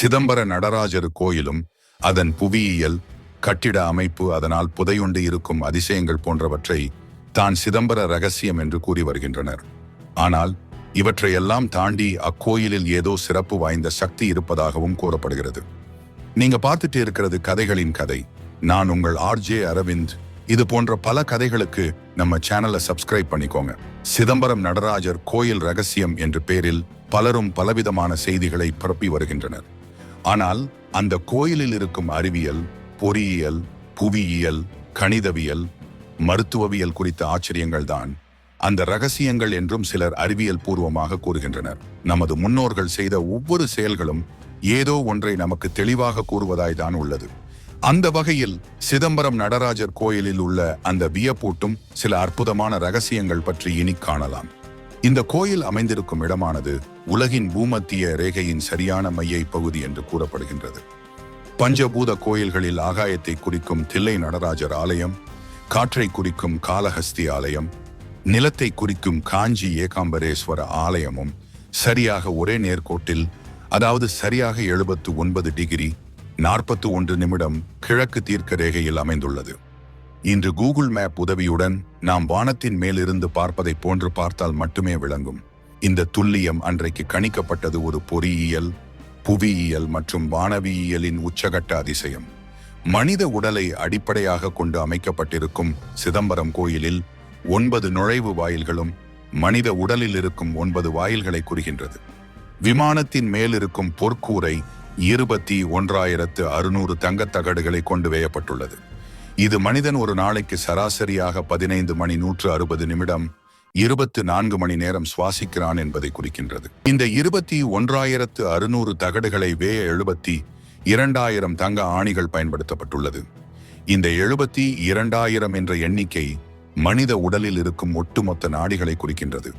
சிதம்பர நடராஜர் கோயிலும் அதன் புவியியல் கட்டிட அமைப்பு அதனால் புதையுண்டு இருக்கும் அதிசயங்கள் போன்றவற்றை தான் சிதம்பர ரகசியம் என்று கூறி வருகின்றனர். ஆனால் இவற்றையெல்லாம் தாண்டி அக்கோயிலில் ஏதோ சிறப்பு வாய்ந்த சக்தி இருப்பதாகவும் கூறப்படுகிறது. நீங்க பார்த்துட்டு இருக்கிறது கதைகளின் கதை. நான் உங்கள் ஆர்ஜே அரவிந்த். இது போன்ற பல கதைகளுக்கு நம்ம சேனலை சப்ஸ்கிரைப் பண்ணிக்கோங்க. சிதம்பரம் நடராஜர் கோயில் ரகசியம் என்ற பேரில் பலரும் பலவிதமான செய்திகளை பரப்பி வருகின்றனர். ஆனால் அந்த கோயிலில் இருக்கும் அறிவியல் பொறியியல் புவியியல் கணிதவியல் மருத்துவவியல் குறித்த ஆச்சரியங்கள் தான் அந்த ரகசியங்கள் என்றும் சிலர் அறிவியல் பூர்வமாக கூறுகின்றனர். நமது முன்னோர்கள் செய்த ஒவ்வொரு செயல்களும் ஏதோ ஒன்றை நமக்கு தெளிவாக கூறுவதாய் தான் உள்ளது. அந்த வகையில் சிதம்பரம் நடராஜர் கோயிலில் உள்ள அந்த வியப்பூட்டும் சில அற்புதமான ரகசியங்கள் பற்றி இனி காணலாம். இந்த கோயில் அமைந்திருக்கும் இடமானது உலகின் பூமத்திய ரேகையின் சரியான மைய பகுதி என்று கூறப்படுகின்றது. பஞ்சபூத கோயில்களில் ஆகாயத்தை குறிக்கும் தில்லை நடராஜர் ஆலயம் காற்றை குறிக்கும் காலஹஸ்தி ஆலயம் நிலத்தை குறிக்கும் காஞ்சி ஏகாம்பரேஸ்வர ஆலயமும் சரியாக ஒரே நேர்கோட்டில் அதாவது சரியாக எழுபத்து ஒன்பது டிகிரி நாற்பத்து ஒன்று நிமிடம் கிழக்கு தீர்க்க ரேகையில் அமைந்துள்ளது. இன்று கூகுள் மேப் உதவியுடன் நாம் வானத்தின் மேலிருந்து பார்ப்பதை போன்று பார்த்தால் மட்டுமே விளங்கும். இந்த துல்லியம் அன்றைக்கு கணிக்கப்பட்டது ஒரு பொறியியல் புவியியல் மற்றும் வானவியியலின் உச்சகட்ட அதிசயம். மனித உடலை அடிப்படையாக கொண்டு அமைக்கப்பட்டிருக்கும் சிதம்பரம் கோயிலில் ஒன்பது நுழைவு வாயில்களும் மனித உடலில் இருக்கும் ஒன்பது வாயில்களை குறிகின்றது. விமானத்தின் மேலிருக்கும் பொற்கூரை இருபத்தி ஒன்றாயிரத்து அறுநூறு தங்கத் தகடுகளை கொண்டு வேயப்பட்டுள்ளது. இது மனிதன் ஒரு நாளைக்கு சராசரியாக பதினைந்து மணி நூற்று அறுபது நிமிடம் இருபத்து நான்கு மணி நேரம் சுவாசிக்கிறான் என்பதை குறிக்கின்றது. இந்த இருபத்தி ஒன்றாயிரத்து அறுநூறு தகடுகளை வே எழுபத்தி இரண்டாயிரம் தங்க ஆணிகள் பயன்படுத்தப்பட்டுள்ளது. இந்த எழுபத்தி இரண்டாயிரம் என்ற எண்ணிக்கை மனித உடலில் இருக்கும் ஒட்டுமொத்த நாடிகளை குறிக்கின்றது.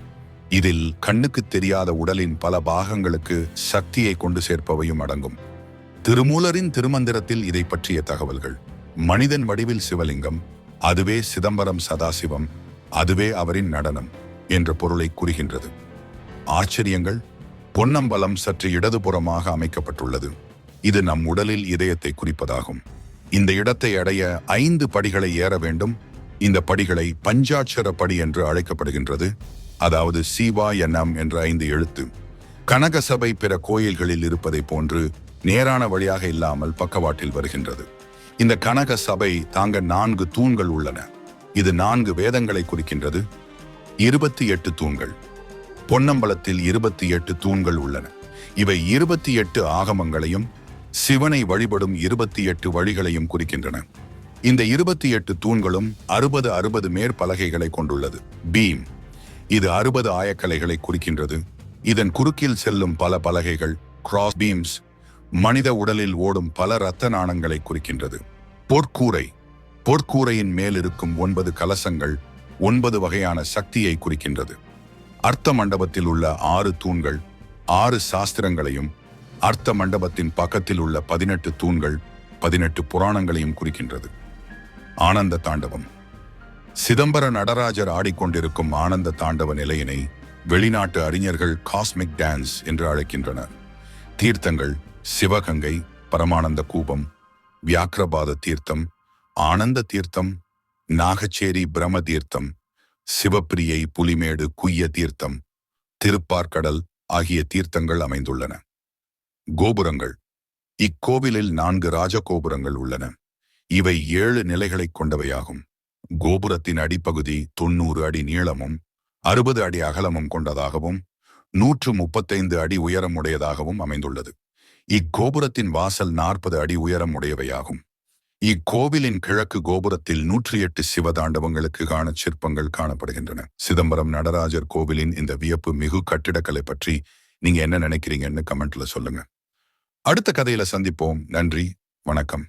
இதில் கண்ணுக்கு தெரியாத உடலின் பல பாகங்களுக்கு சக்தியை கொண்டு சேர்ப்பவையும் அடங்கும். திருமூலரின் திருமந்திரத்தில் இதை பற்றிய தகவல்கள். மனிதன் வடிவில் சிவலிங்கம் அதுவே சிதம்பரம் சதாசிவம் அதுவே அவரின் நடனம் என்ற பொருளை குறிகின்றது. ஆச்சரியங்கள் பொன்னம்பலம் சற்று இடதுபுறமாக அமைக்கப்பட்டுள்ளது. இது நம் உடலில் இதயத்தை குறிப்பதாகும். இந்த இடத்தை அடைய ஐந்து படிகளை ஏற வேண்டும். இந்த படிகளை பஞ்சாட்சர படி என்று அழைக்கப்படுகின்றது. அதாவது சிவா எண்ணம் என்ற ஐந்து எழுத்து. கனகசபை பிற கோயில்களில் இருப்பதை போன்று நேரான வழியாக இல்லாமல் பக்கவாட்டில் வருகின்றது. இந்த கனக சபை தாங்க நான்கு தூண்கள் உள்ளன. இது நான்கு வேதங்களை குறிக்கின்றது. இருபத்தி எட்டு தூண்கள். பொன்னம்பலத்தில் இருபத்தி எட்டு தூண்கள் உள்ளன. இவை இருபத்தி எட்டு ஆகமங்களையும் சிவனை வழிபடும் இருபத்தி எட்டு வழிகளையும் குறிக்கின்றன. இந்த இருபத்தி எட்டு தூண்களும் அறுபது அறுபது மேற்பலகைகளை கொண்டுள்ளது. பீம். இது அறுபது ஆயக்கலைகளை குறிக்கின்றது. இதன் குறுக்கில் செல்லும் பல பலகைகள் கிராஸ் பீம்ஸ் மனித உடலில் ஓடும் பல இரத்த நாணங்களை குறிக்கின்றது. பொற்கூரை. பொற்கூரையின் மேல் இருக்கும் ஒன்பது கலசங்கள் ஒன்பது வகையான சக்தியை குறிக்கின்றது. அர்த்த மண்டபத்தில் உள்ள ஆறு தூண்கள் ஆறு சாஸ்திரங்களையும் அர்த்த மண்டபத்தின் பக்கத்தில் உள்ள பதினெட்டு தூண்கள் பதினெட்டு புராணங்களையும் குறிக்கின்றது. ஆனந்த தாண்டவம். சிதம்பர நடராஜர் ஆடிக்கொண்டிருக்கும் ஆனந்த தாண்டவ நிலையினை வெளிநாட்டு அறிஞர்கள் காஸ்மிக் டான்ஸ் என்று அழைக்கின்றனர். தீர்த்தங்கள் சிவகங்கை பரமானந்த கூபம் வியாக்கிரபாத தீர்த்தம் ஆனந்த தீர்த்தம் நாகச்சேரி பிரம தீர்த்தம் சிவப்பிரியை புலிமேடு குய்ய தீர்த்தம் திருப்பார்கடல் ஆகிய தீர்த்தங்கள் அமைந்துள்ளன. கோபுரங்கள். இக்கோவிலில் நான்கு ராஜகோபுரங்கள் உள்ளன. இவை ஏழு நிலைகளைக் கொண்டவையாகும். கோபுரத்தின் அடிப்பகுதி தொன்னூறு அடி நீளமும் அறுபது அடி அகலமும் கொண்டதாகவும் நூற்று முப்பத்தைந்து அடி உயரம் உடையதாகவும் அமைந்துள்ளது. இக்கோபுரத்தின் வாசல் நாற்பது அடி உயரம் உடையவையாகும் இக்கோவிலின் கிழக்கு கோபுரத்தில் நூற்றி எட்டு சிவதாண்டவங்களுக்கு காண சிற்பங்கள் காணப்படுகின்றன. சிதம்பரம் நடராஜர் கோவிலின் இந்த வியப்பு மிகு கட்டிடக்கலை பற்றி நீங்க என்ன நினைக்கிறீங்கன்னு கமெண்ட்ல சொல்லுங்க. அடுத்த கதையில சந்திப்போம். நன்றி. வணக்கம்.